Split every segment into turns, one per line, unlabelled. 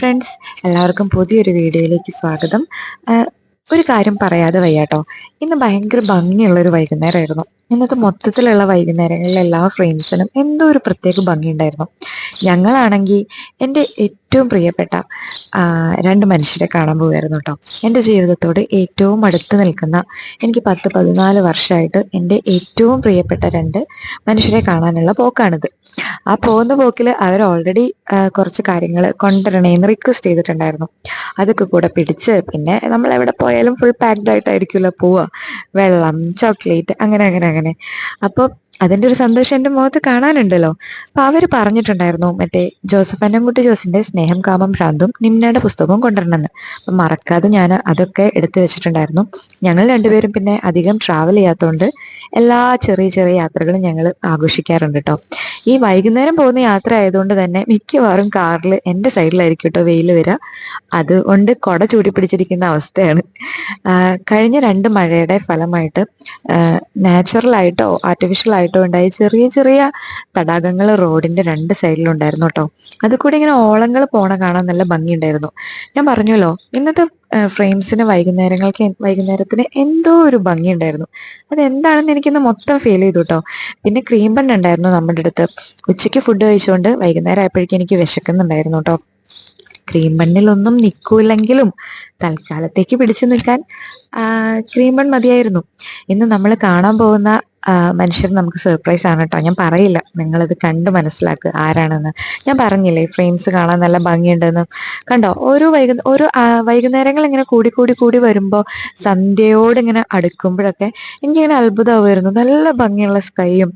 Friends എല്ലാവർക്കും പുതിയൊരു വീഡിയോയിലേക്ക് സ്വാഗതം. ഒരു കാര്യം പറയാതെ വയ്യാട്ടോ. ഇന്ന് ഭയങ്കര ഭംഗിയുള്ളൊരു വൈകുന്നേരമായിരുന്നു. ഇന്നത്തെ മൊത്തത്തിലുള്ള വൈകുന്നേരങ്ങളിൽ എല്ലാ ഫ്രണ്ട്സിനും എന്തോ ഒരു പ്രത്യേക ഭംഗിയുണ്ടായിരുന്നു. ഞങ്ങളാണെങ്കിൽ എന്റെ ഏറ്റവും പ്രിയപ്പെട്ട രണ്ട് മനുഷ്യരെ കാണാൻ പോവുമായിരുന്നു കേട്ടോ എന്റെ ജീവിതത്തോട് ഏറ്റവും അടുത്ത് നിൽക്കുന്ന എനിക്ക് പത്ത് പതിനാല് വർഷമായിട്ട് എന്റെ ഏറ്റവും പ്രിയപ്പെട്ട രണ്ട് മനുഷ്യരെ കാണാനുള്ള പോക്കാണിത്. ആ പോകുന്ന പോക്കിൽ അവർ ഓൾറെഡി കുറച്ച് കാര്യങ്ങൾ കൊണ്ടുവരണേന്ന് റിക്വസ്റ്റ് ചെയ്തിട്ടുണ്ടായിരുന്നു. അതൊക്കെ കൂടെ പിടിച്ച് പിന്നെ നമ്മൾ എവിടെ പോയാലും ഫുൾ പാക്ഡ് ആയിട്ടായിരിക്കുമല്ലോ പോവുക വെള്ളം ചോക്ലേറ്റ് അങ്ങനെ അങ്ങനെ അങ്ങനെ. അപ്പോൾ അതിന്റെ ഒരു സന്തോഷം എന്റെ മുഖത്ത് കാണാനുണ്ടല്ലോ. അപ്പോൾ അവർ പറഞ്ഞിട്ടുണ്ടായിരുന്നു മറ്റേ ജോസഫ് അന്നംകുട്ടി ജോസിന്റെ സ്നേഹം കാമം ഭ്രാന്തും നിന്നയുടെ പുസ്തകവും കൊണ്ടുവരണമെന്ന്. അപ്പം മറക്കാതെ ഞാൻ അതൊക്കെ എടുത്തു വെച്ചിട്ടുണ്ടായിരുന്നു. ഞങ്ങൾ രണ്ടുപേരും പിന്നെ അധികം ട്രാവൽ ചെയ്യാത്തതുകൊണ്ട് എല്ലാ ചെറിയ ചെറിയ യാത്രകളും ഞങ്ങൾ ആഘോഷിക്കാറുണ്ട് കേട്ടോ ഈ വൈകുന്നേരം പോകുന്ന യാത്ര ആയതുകൊണ്ട് തന്നെ മിക്കവാറും കാറിൽ എന്റെ സൈഡിലായിരിക്കും കേട്ടോ വെയിൽ വരിക അതുകൊണ്ട് കൊട ചൂടി പിടിച്ചിരിക്കുന്ന അവസ്ഥയാണ്. കഴിഞ്ഞ രണ്ട് മഴയുടെ ഫലമായിട്ട് ആർട്ടിഫിഷ്യൽ ആയിട്ടോ ഉണ്ടായ ചെറിയ ചെറിയ തടാകങ്ങൾ റോഡിന്റെ രണ്ട് സൈഡിലുണ്ടായിരുന്നു കേട്ടോ. അതുകൂടി ഇങ്ങനെ ഓളങ്ങൾ പോണ കാണാൻ നല്ല ഭംഗിയുണ്ടായിരുന്നു. ഞാൻ പറഞ്ഞല്ലോ ഇന്നത്തെ ഫ്രെയിംസിന് വൈകുന്നേരങ്ങൾക്ക് വൈകുന്നേരത്തിന് എന്തോ ഒരു ഭംഗി ഉണ്ടായിരുന്നു അതെന്താണെന്ന് എനിക്കിന്ന് മൊത്തം ഫീൽ ചെയ്തു കേട്ടോ പിന്നെ ക്രീം ബൺ ഉണ്ടായിരുന്നു നമ്മുടെ അടുത്ത്. ഉച്ചയ്ക്ക് ഫുഡ് കഴിച്ചുകൊണ്ട് വൈകുന്നേരം ആയപ്പോഴേക്കും എനിക്ക് വിശക്കുന്നുണ്ടായിരുന്നു കേട്ടോ ക്രീം ബണ്ണിലൊന്നും നിൽക്കൂലെങ്കിലും തൽക്കാലത്തേക്ക് പിടിച്ചു നിൽക്കാൻ ക്രീം ബൺ മതിയായിരുന്നു. ഇന്ന് നമ്മൾ കാണാൻ പോകുന്ന മനുഷ്യർ നമുക്ക് സർപ്രൈസ് ആണ് കേട്ടോ ഞാൻ പറയില്ല. നിങ്ങളത് കണ്ട് മനസ്സിലാക്കുക ആരാണെന്ന്. ഞാൻ പറഞ്ഞില്ലേ ഫ്രെയിംസ് കാണാൻ നല്ല ഭംഗിയുണ്ടെന്ന്. കണ്ടോ? ഓരോ വൈകു ഓരോ വൈകുന്നേരങ്ങൾ ഇങ്ങനെ കൂടി കൂടി കൂടി വരുമ്പോൾ സന്ധ്യയോട് ഇങ്ങനെ അടുക്കുമ്പോഴൊക്കെ എനിക്കിങ്ങനെ അത്ഭുതമായിരുന്നു നല്ല ഭംഗിയുള്ള സ്കൈയും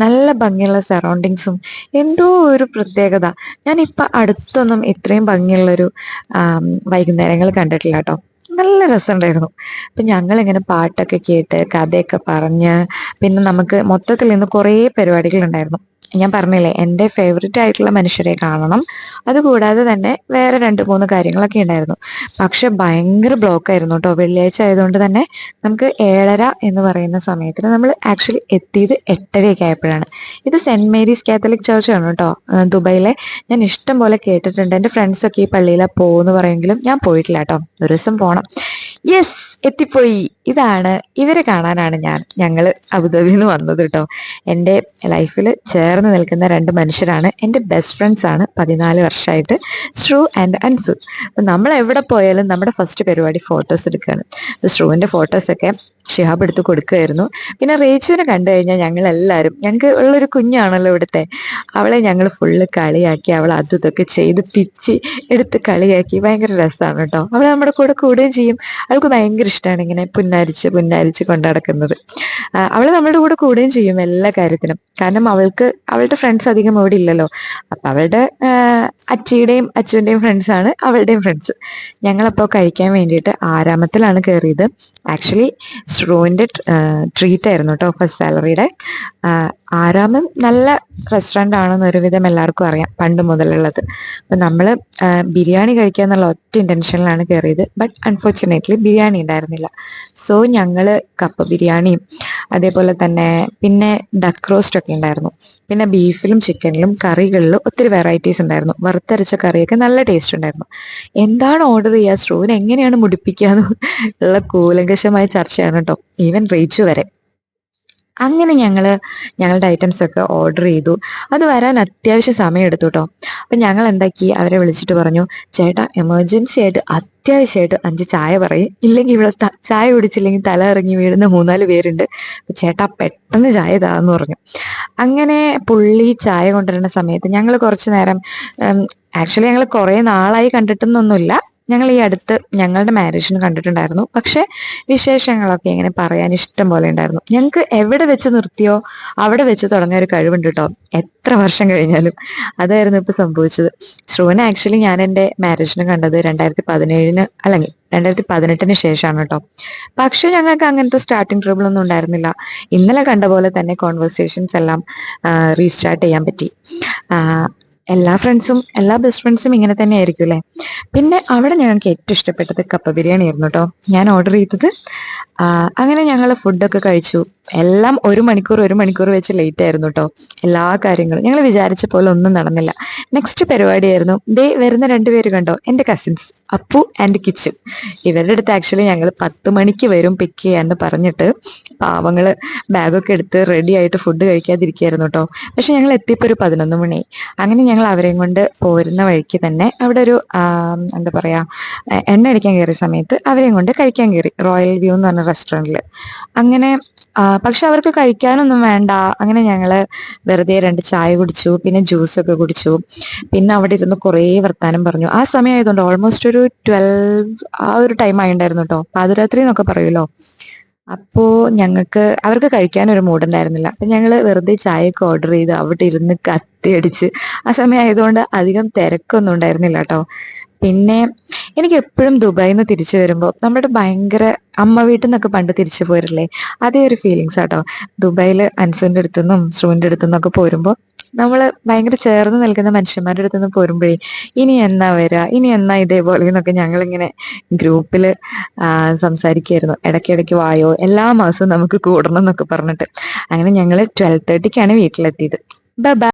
നല്ല ഭംഗിയുള്ള സറൗണ്ടിങ്സും എന്തോ ഒരു പ്രത്യേകത. ഞാനിപ്പോൾ അടുത്തൊന്നും ഇത്രയും ഭംഗിയുള്ളൊരു വൈകുന്നേരങ്ങൾ കണ്ടിട്ടില്ല കേട്ടോ നല്ല രസമുണ്ടായിരുന്നു അപ്പം ഞങ്ങളിങ്ങനെ പാട്ടൊക്കെ കേട്ട് കഥയൊക്കെ പറഞ്ഞ് പിന്നെ നമുക്ക് മൊത്തത്തിൽ ഇന്ന് കുറേ പരിപാടികളുണ്ടായിരുന്നു. ഞാൻ പറഞ്ഞില്ലേ എന്റെ ഫേവററ്റ് ആയിട്ടുള്ള മനുഷ്യരെ കാണണം. അതുകൂടാതെ തന്നെ വേറെ രണ്ട് മൂന്ന് കാര്യങ്ങളൊക്കെ ഉണ്ടായിരുന്നു. പക്ഷെ ഭയങ്കര ബ്ലോക്ക് ആയിരുന്നു കേട്ടോ വെള്ളിയാഴ്ച ആയതുകൊണ്ട് തന്നെ നമുക്ക് ഏഴര എന്ന് പറയുന്ന സമയത്തിന് നമ്മൾ ആക്ച്വലി എത്തിയത് എട്ടരയൊക്കെ ആയപ്പോഴാണ്. ഇത് സെന്റ് മേരീസ് കാത്തലിക് ചർച്ച് ആണ് കേട്ടോ ദുബൈയിലെ. ഞാൻ ഇഷ്ടം പോലെ കേട്ടിട്ടുണ്ട്. എന്റെ ഫ്രണ്ട്സൊക്കെ ഈ പള്ളിയിലാണ് പോകുമെന്ന് പറയുമെങ്കിലും ഞാൻ പോയിട്ടില്ല കേട്ടോ ഒരു ദിവസം പോണം. യെസ് എത്തിപ്പോയി. ഇതാണ് ഇവരെ കാണാനാണ് ഞാൻ ഞങ്ങൾ അബുദാബിയിൽ നിന്ന് വന്നത് കേട്ടോ എന്റെ ലൈഫിൽ ചേർന്ന് നിൽക്കുന്ന രണ്ട് മനുഷ്യരാണ് എന്റെ ബെസ്റ്റ് ഫ്രണ്ട്സ് ആണ് പതിനാല് വർഷമായിട്ട് ശ്രു ആൻഡ് അൻസു. അപ്പം നമ്മൾ എവിടെ പോയാലും നമ്മുടെ ഫസ്റ്റ് പരിപാടി ഫോട്ടോസ് എടുക്കുകയാണ് ശ്രുവിന്റെ ഫോട്ടോസൊക്കെ ഷിഹാബ് എടുത്ത് കൊടുക്കുമായിരുന്നു പിന്നെ റേച്ചുവിനെ കണ്ടു കഴിഞ്ഞാൽ ഞങ്ങൾ എല്ലാവരും ഞങ്ങൾക്ക് ഉള്ളൊരു കുഞ്ഞാണല്ലോ ഇവിടുത്തെ അവളെ ഞങ്ങൾ ഫുള്ള് കളിയാക്കി അവളെ അതും ഇതൊക്കെ ചെയ്ത് പിച്ച് എടുത്ത് കളിയാക്കി. ഭയങ്കര രസമാണ് കേട്ടോ അവൾ നമ്മുടെ കൂടെ കൂടുകയും ചെയ്യും. അവൾക്ക് ഭയങ്കര ഇഷ്ടമാണ് ഇങ്ങനെ പുന്നാരിച്ച് പുന്നാരിച്ച് കൊണ്ടുനടക്കുന്നത് അവൾ നമ്മളുടെ കൂടെ കൂടുകയും ചെയ്യും എല്ലാ കാര്യത്തിനും. കാരണം അവൾക്ക് അവളുടെ ഫ്രണ്ട്സ് അധികം അവിടെ ഇല്ലല്ലോ. അപ്പൊ അവളുടെ അച്ചിയുടെയും അച്ചുവിന്റെയും ഫ്രണ്ട്സ് ആണ് അവളുടെയും ഫ്രണ്ട്സ് ഞങ്ങളപ്പോൾ കഴിക്കാൻ വേണ്ടിയിട്ട് ആരാമത്തിലാണ് കയറിയത് ആക്ച്വലി സ്ട്രോവിന്റെ ട്രീറ്റ് ആയിരുന്നു കേട്ടോ ഫസ്റ്റ് സാലറിയുടെ ആരാമം നല്ല റെസ്റ്റോറന്റ് ആണെന്ന് ഒരുവിധം എല്ലാവർക്കും അറിയാം പണ്ട് മുതലുള്ളത്. അപ്പം നമ്മൾ ബിരിയാണി കഴിക്കുക എന്നുള്ള ഒറ്റ ഇന്റൻഷനിലാണ് കയറിയത് ബട്ട് അൺഫോർച്ചുനേറ്റ്ലി ബിരിയാണി ഉണ്ടായിരുന്നില്ല. സോ ഞങ്ങൾ കപ്പ ബിരിയാണിയും അതേപോലെ തന്നെ പിന്നെ ഡക്ക് റോസ്റ്റ് ഒക്കെ ഉണ്ടായിരുന്നു. പിന്നെ ബീഫിലും ചിക്കനിലും കറികളിലും ഒത്തിരി വെറൈറ്റീസ് ഉണ്ടായിരുന്നു. വറുത്തരച്ച കറിയൊക്കെ നല്ല ടേസ്റ്റ് ഉണ്ടായിരുന്നു. എന്താണ് ഓർഡർ ചെയ്യുക സ്ട്രോവിന് എങ്ങനെയാണ് മുടിപ്പിക്കുക എന്നുള്ള കൂലങ്കശമായ ചർച്ചയാണ് കേട്ടോ ഈവൻ റീച്ചു വരെ. അങ്ങനെ ഞങ്ങൾ ഞങ്ങളുടെ ഐറ്റംസ് ഒക്കെ ഓർഡർ ചെയ്തു. അത് വരാൻ അത്യാവശ്യം സമയം എടുത്തു കേട്ടോ അപ്പം ഞങ്ങൾ എന്താക്കി? അവരെ വിളിച്ചിട്ട് പറഞ്ഞു ചേട്ടാ എമർജൻസി ആയിട്ട് അത്യാവശ്യമായിട്ട് അഞ്ച് ചായ പറയും. ഇല്ലെങ്കിൽ ഇവിടെ ചായ കുടിച്ചില്ലെങ്കിൽ തല ഇറങ്ങി വീഴുന്ന മൂന്നാൽ പേരുണ്ട്. ചേട്ടാ പെട്ടെന്ന് ചായ ഇതാന്ന് പറഞ്ഞു. അങ്ങനെ പുള്ളി ചായ കൊണ്ടുവരുന്ന സമയത്ത് ഞങ്ങൾ കുറച്ച് നേരം ആക്ച്വലി ഞങ്ങൾ കുറേ നാളായി കണ്ടിട്ടൊന്നൊന്നുമില്ല. ഞങ്ങൾ ഈ അടുത്ത് ഞങ്ങളുടെ മാരേജിന് കണ്ടിട്ടുണ്ടായിരുന്നു. പക്ഷെ വിശേഷങ്ങളൊക്കെ ഇങ്ങനെ പറയാൻ ഇഷ്ടം പോലെ ഉണ്ടായിരുന്നു. ഞങ്ങൾക്ക് എവിടെ വെച്ച് നിർത്തിയോ അവിടെ വെച്ച് തുടങ്ങിയ ഒരു കഴിവുണ്ട് കേട്ടോ. എത്ര വർഷം കഴിഞ്ഞാലും അതായിരുന്നു ഇപ്പൊ സംഭവിച്ചത്. ശ്രുവനെ ആക്ച്വലി ഞാൻ എന്റെ മാരേജിന് കണ്ടത് രണ്ടായിരത്തി പതിനേഴിന് അല്ലെങ്കിൽ രണ്ടായിരത്തി പതിനെട്ടിന് ശേഷമാണ് കേട്ടോ. പക്ഷെ ഞങ്ങൾക്ക് അങ്ങനത്തെ സ്റ്റാർട്ടിങ് ട്രബിൾ ഒന്നും ഉണ്ടായിരുന്നില്ല. ഇന്നലെ കണ്ട പോലെ തന്നെ കോൺവെർസേഷൻസ് എല്ലാം റീസ്റ്റാർട്ട് ചെയ്യാൻ പറ്റി. എല്ലാ ഫ്രണ്ട്സും എല്ലാ ബെസ്റ്റ് ഫ്രണ്ട്സും ഇങ്ങനെ തന്നെ ആയിരിക്കും അല്ലേ? പിന്നെ അവിടെ ഞങ്ങൾക്ക് ഏറ്റവും ഇഷ്ടപ്പെട്ടത് കപ്പ ബിരിയാണി ആയിരുന്നു കേട്ടോ. ഞാൻ ഓർഡർ ചെയ്തത്. അങ്ങനെ ഞങ്ങൾ ഫുഡൊക്കെ കഴിച്ചു. എല്ലാം ഒരു മണിക്കൂർ ഒരു മണിക്കൂർ വെച്ച് ലേറ്റ് ആയിരുന്നു കേട്ടോ. എല്ലാ കാര്യങ്ങളും. ഞങ്ങൾ വിചാരിച്ച പോലെ ഒന്നും നടന്നില്ല. നെക്സ്റ്റ് പരിപാടിയായിരുന്നു ദേ വരുന്ന രണ്ടുപേര് കണ്ടോ? എന്റെ കസിൻസ് അപ്പു ആൻഡ് കിച്ചു. ഇവരുടെ അടുത്ത് ആക്ച്വലി ഞങ്ങൾ പത്ത് മണിക്ക് വരും പിക്ക് ചെയ്യാന്ന് പറഞ്ഞിട്ട് പാവങ്ങൾ ബാഗൊക്കെ എടുത്ത് റെഡി ആയിട്ട് ഫുഡ് കഴിക്കാതിരിക്കുകയായിരുന്നു കേട്ടോ. പക്ഷെ ഞങ്ങൾ എത്തിയപ്പോൾ ഒരു പതിനൊന്ന് മണി അങ്ങനെ ഞങ്ങൾ അവരെയും കൊണ്ട് പോരുന്ന വഴിക്ക് തന്നെ അവിടെ ഒരു എന്താ പറയാ എണ്ണ അടിക്കാൻ കയറിയ സമയത്ത് അവരെയും കൊണ്ട് കഴിക്കാൻ കയറി. റോയൽ വ്യൂ എന്ന് പറഞ്ഞ റെസ്റ്റോറന്റിൽ അങ്ങനെ പക്ഷെ അവർക്ക് കഴിക്കാനൊന്നും വേണ്ട. അങ്ങനെ ഞങ്ങൾ വെറുതെ രണ്ട് ചായ കുടിച്ചു പിന്നെ ജ്യൂസ് ഒക്കെ കുടിച്ചു. പിന്നെ അവിടെ ഇരുന്ന് കുറേ വർത്താനം പറഞ്ഞു. ആ സമയം ആയതുകൊണ്ട് ഓൾമോസ്റ്റ് ഒരു ട്വൽവ് ആ ഒരു ടൈം ആയിണ്ടായിരുന്നു കേട്ടോ പാതിരാത്രി എന്നൊക്കെ പറയുമല്ലോ. അപ്പോ ഞങ്ങൾക്ക് അവർക്ക് കഴിക്കാൻ ഒരു മൂടുണ്ടായിരുന്നില്ല അപ്പൊ ഞങ്ങൾ വെറുതെ ചായയൊക്കെ ഓർഡർ ചെയ്ത് അവിടെ ഇരുന്ന് കത്തി അടിച്ച് ആ സമയം ആയതുകൊണ്ട് അധികം തിരക്കൊന്നും ഉണ്ടായിരുന്നില്ല കേട്ടോ. പിന്നെ എനിക്ക് എപ്പോഴും ദുബായിൽ നിന്ന് തിരിച്ചു വരുമ്പോൾ നമ്മുടെ ഭയങ്കര അമ്മ വീട്ടിൽ നിന്നൊക്കെ പണ്ട് തിരിച്ചു പോരില്ലേ? അതേ ഒരു ഫീലിങ്സ് ആട്ടോ ദുബായിൽ അൻസുവിന്റെ ശ്രുവിന്റെ അടുത്തു നിന്നൊക്കെ പോരുമ്പോൾ നമ്മൾ ഭയങ്കര ചേർന്ന് നിൽക്കുന്ന മനുഷ്യന്മാരുടെ അടുത്ത് നിന്ന് പോരുമ്പോഴേ ഇനി എന്നാ വരാ? ഇനി എന്നാ ഇതേപോലെ? എന്നൊക്കെ ഞങ്ങളിങ്ങനെ ഗ്രൂപ്പിൽ സംസാരിക്കുമായിരുന്നു ഇടയ്ക്കിടയ്ക്ക് വായോ എല്ലാ മാസവും നമുക്ക് കൂടണം എന്നൊക്കെ പറഞ്ഞിട്ട്. അങ്ങനെ ഞങ്ങൾ ട്വൽവ് തേർട്ടിക്കാണ് വീട്ടിലെത്തിയത്. ബൈ